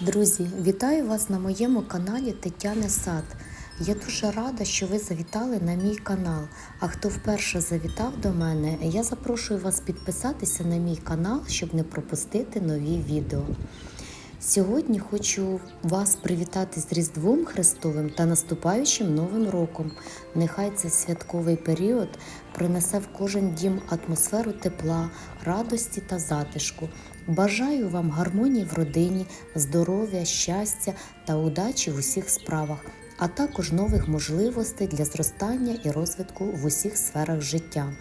Друзі, вітаю вас на моєму каналі Тетяни Сад. Я дуже рада, що ви завітали на мій канал. А хто вперше завітав до мене, я запрошую вас підписатися на мій канал, щоб не пропустити нові відео. Сьогодні хочу вас привітати з Різдвом Христовим та наступаючим Новим роком. Нехай цей святковий період принесе в кожен дім атмосферу тепла, радості та затишку. Бажаю вам гармонії в родині, здоров'я, щастя та удачі в усіх справах, а також нових можливостей для зростання і розвитку в усіх сферах життя.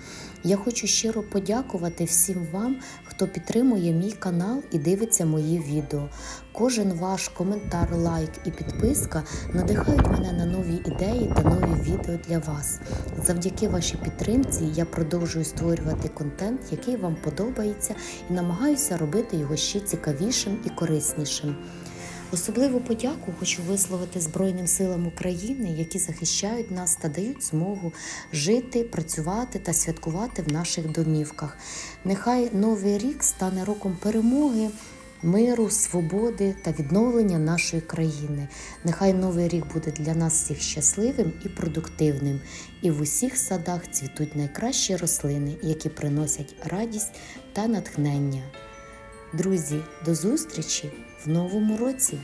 Я хочу щиро подякувати всім вам, хто підтримує мій канал і дивиться мої відео. Кожен ваш коментар, лайк і підписка надихають мене на нові ідеї та нові відео для вас. Завдяки вашій підтримці я продовжую створювати контент, який вам подобається, і намагаюся робити його ще цікавішим і кориснішим. Особливу подяку хочу висловити Збройним силам України, які захищають нас та дають змогу жити, працювати та святкувати в наших домівках. Нехай новий рік стане роком перемоги. Миру, свободи та відновлення нашої країни. Нехай новий рік буде для нас всіх щасливим і продуктивним, і в усіх садах цвітуть найкращі рослини, які приносять радість та натхнення. Друзі, до зустрічі в новому році!